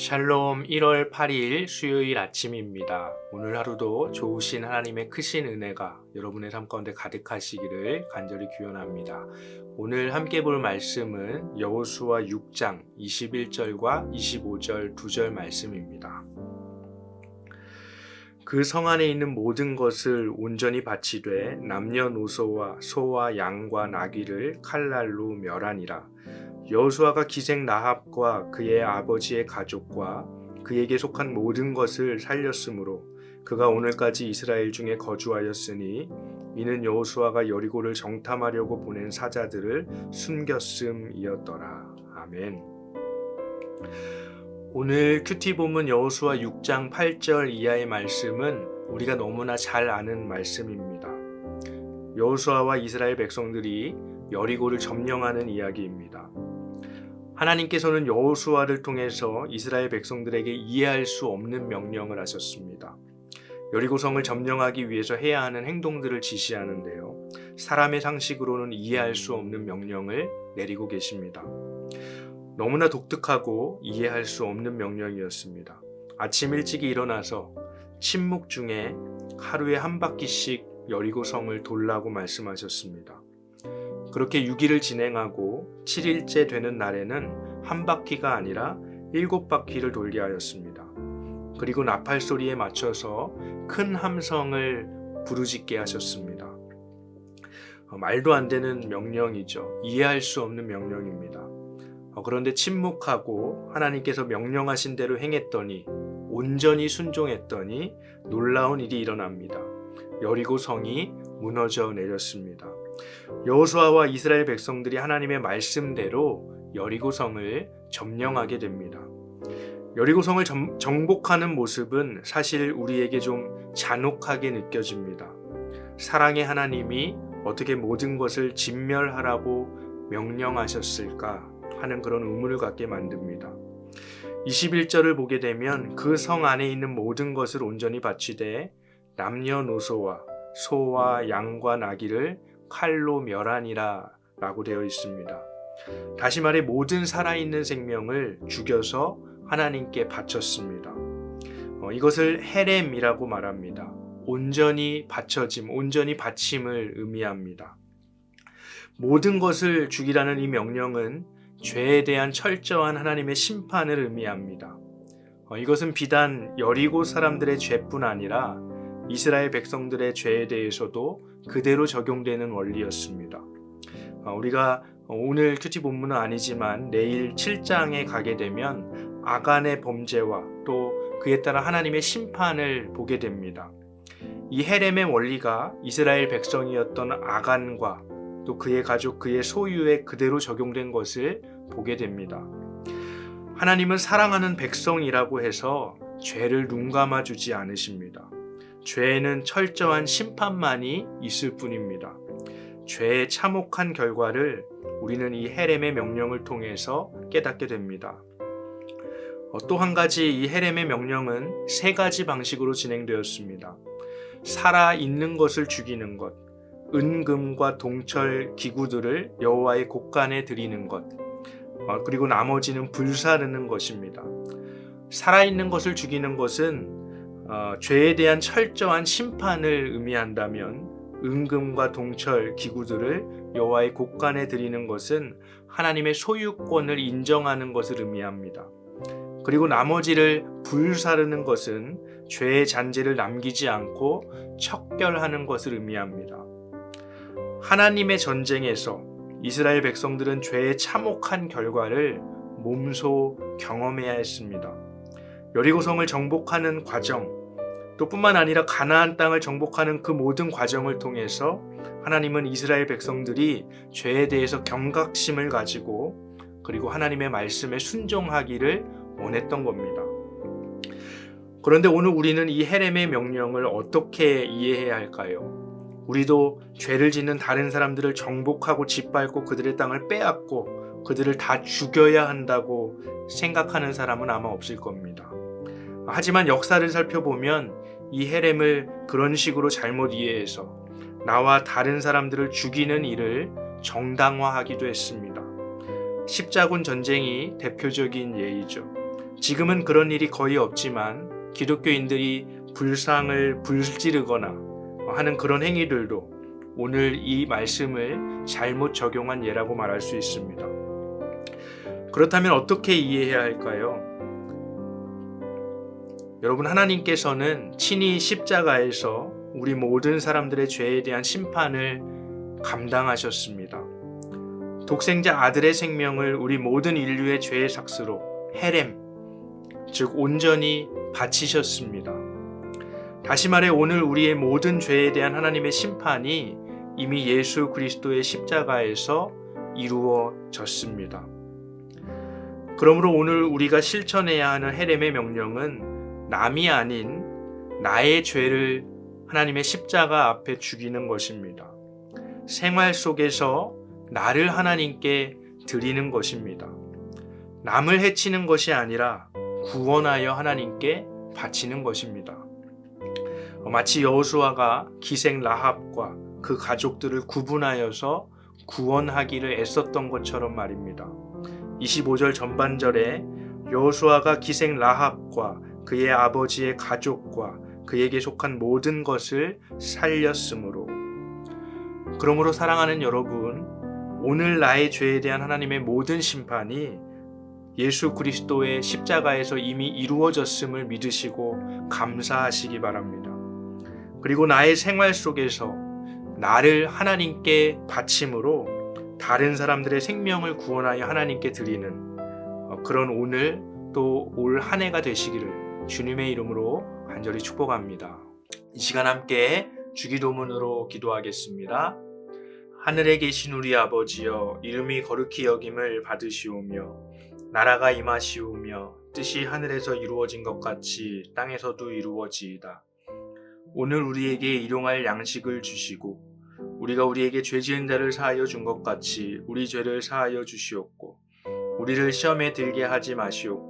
샬롬 1월 8일 수요일 아침입니다. 오늘 하루도 좋으신 하나님의 크신 은혜가 여러분의 삶 가운데 가득하시기를 간절히 기원합니다. 오늘 함께 볼 말씀은 여호수아 6장 21절과 25절 2절 말씀입니다. 그 성 안에 있는 모든 것을 온전히 바치되 남녀노소와 소와 양과 나귀를 칼날로 멸하니라. 여호수아가 기생 나합과 그의 아버지의 가족과 그에게 속한 모든 것을 살렸으므로 그가 오늘까지 이스라엘 중에 거주하였으니 이는 여호수아가 여리고를 정탐하려고 보낸 사자들을 숨겼음이었더라. 아멘. 오늘 큐티 본문 여호수아 6장 8절 이하의 말씀은 우리가 너무나 잘 아는 말씀입니다. 여호수아와 이스라엘 백성들이 여리고를 점령하는 이야기입니다. 하나님께서는 여호수아를 통해서 이스라엘 백성들에게 이해할 수 없는 명령을 하셨습니다. 여리고성을 점령하기 위해서 해야 하는 행동들을 지시하는데요. 사람의 상식으로는 이해할 수 없는 명령을 내리고 계십니다. 너무나 독특하고 이해할 수 없는 명령이었습니다. 아침 일찍 일어나서 침묵 중에 하루에 한 바퀴씩 여리고성을 돌라고 말씀하셨습니다. 그렇게 6일을 진행하고 7일째 되는 날에는 한 바퀴가 아니라 일곱 바퀴를 돌게 하였습니다. 그리고 나팔 소리에 맞춰서 큰 함성을 부르짖게 하셨습니다. 어, 말도 안 되는 명령이죠. 이해할 수 없는 명령입니다. 어, 그런데 침묵하고 하나님께서 명령하신 대로 행했더니 온전히 순종했더니 놀라운 일이 일어납니다. 여리고 성이 무너져 내렸습니다. 여호수아와 이스라엘 백성들이 하나님의 말씀대로 여리고성을 점령하게 됩니다. 여리고성을 점, 정복하는 모습은 사실 우리에게 좀 잔혹하게 느껴집니다. 사랑의 하나님이 어떻게 모든 것을 진멸하라고 명령하셨을까 하는 그런 의문을 갖게 만듭니다. 21절을 보게 되면 그 성 안에 있는 모든 것을 온전히 바치되 남녀노소와 소와 양과 나귀를 칼로 멸하니라 라고 되어 있습니다. 다시 말해 모든 살아있는 생명을 죽여서 하나님께 바쳤습니다. 어, 이것을 헤렘이라고 말합니다. 온전히 바쳐짐, 온전히 바침을 의미합니다. 모든 것을 죽이라는 이 명령은 죄에 대한 철저한 하나님의 심판을 의미합니다. 어, 이것은 비단 여리고 사람들의 죄뿐 아니라 이스라엘 백성들의 죄에 대해서도 그대로 적용되는 원리였습니다. 어, 우리가 오늘 큐티 본문은 아니지만 내일 7장에 가게 되면 아간의 범죄와 또 그에 따라 하나님의 심판을 보게 됩니다. 이 헤렘의 원리가 이스라엘 백성이었던 아간과 또 그의 가족, 그의 소유에 그대로 적용된 것을 보게 됩니다. 하나님은 사랑하는 백성이라고 해서 죄를 눈감아 주지 않으십니다. 죄에는 철저한 심판만이 있을 뿐입니다. 죄의 참혹한 결과를 우리는 이 헤렘의 명령을 통해서 깨닫게 됩니다. 어, 또한 가지 이 헤렘의 명령은 세 가지 방식으로 진행되었습니다. 살아 있는 것을 죽이는 것, 은금과 동철 기구들을 여호와의 곳간에 드리는 것, 어, 그리고 나머지는 불사르는 것입니다. 살아있는 것을 죽이는 것은 어, 죄에 대한 철저한 심판을 의미한다면 은금과 동철 기구들을 여호와의 곳간에 드리는 것은 하나님의 소유권을 인정하는 것을 의미합니다. 그리고 나머지를 불사르는 것은 죄의 잔재를 남기지 않고 척결하는 것을 의미합니다. 하나님의 전쟁에서 이스라엘 백성들은 죄의 참혹한 결과를 몸소 경험해야 했습니다. 여리고성을 정복하는 과정, 또 뿐만 아니라 가나안 땅을 정복하는 그 모든 과정을 통해서 하나님은 이스라엘 백성들이 죄에 대해서 경각심을 가지고 그리고 하나님의 말씀에 순종하기를 원했던 겁니다. 그런데 오늘 우리는 이 헤렘의 명령을 어떻게 이해해야 할까요? 우리도 죄를 짓는 다른 사람들을 정복하고 짓밟고 그들의 땅을 빼앗고 그들을 다 죽여야 한다고 생각하는 사람은 아마 없을 겁니다. 하지만 역사를 살펴보면 이 헤렘을 그런 식으로 잘못 이해해서 나와 다른 사람들을 죽이는 일을 정당화하기도 했습니다. 십자군 전쟁이 대표적인 예이죠. 지금은 그런 일이 거의 없지만 기독교인들이 불상을 불지르거나 하는 그런 행위들도 오늘 이 말씀을 잘못 적용한 예라고 말할 수 있습니다. 그렇다면 어떻게 이해해야 할까요? 여러분 하나님께서는 친히 십자가에서 우리 모든 사람들의 죄에 대한 심판을 감당하셨습니다. 독생자 아들의 생명을 우리 모든 인류의 죄의 삭스로 헤렘 즉 온전히 바치셨습니다. 다시 말해 오늘 우리의 모든 죄에 대한 하나님의 심판이 이미 예수 그리스도의 십자가에서 이루어졌습니다. 그러므로 오늘 우리가 실천해야 하는 헤렘의 명령은 남이 아닌 나의 죄를 하나님의 십자가 앞에 죽이는 것입니다. 생활 속에서 나를 하나님께 드리는 것입니다. 남을 해치는 것이 아니라 구원하여 하나님께 바치는 것입니다. 마치 여호수아가 기생 라합과 그 가족들을 구분하여서 구원하기를 애썼던 것처럼 말입니다. 25절 전반절에 여호수아가 기생 라합과 그의 아버지의 가족과 그에게 속한 모든 것을 살렸으므로 그러므로 사랑하는 여러분 오늘 나의 죄에 대한 하나님의 모든 심판이 예수 그리스도의 십자가에서 이미 이루어졌음을 믿으시고 감사하시기 바랍니다. 그리고 나의 생활 속에서 나를 하나님께 바침으로 다른 사람들의 생명을 구원하여 하나님께 드리는 어, 그런 오늘 또 올 한 해가 되시기를 주님의 이름으로 간절히 축복합니다. 이 시간 함께 주기도문으로 기도하겠습니다. 하늘에 계신 우리 아버지여 이름이 거룩히 여김을 받으시오며 나라가 임하시오며 뜻이 하늘에서 이루어진 것 같이 땅에서도 이루어지이다. 오늘 우리에게 일용할 양식을 주시고 우리가 우리에게 죄 지은 자를 사하여 준 것 같이 우리 죄를 사하여 주시옵고 우리를 시험에 들게 하지 마시옵고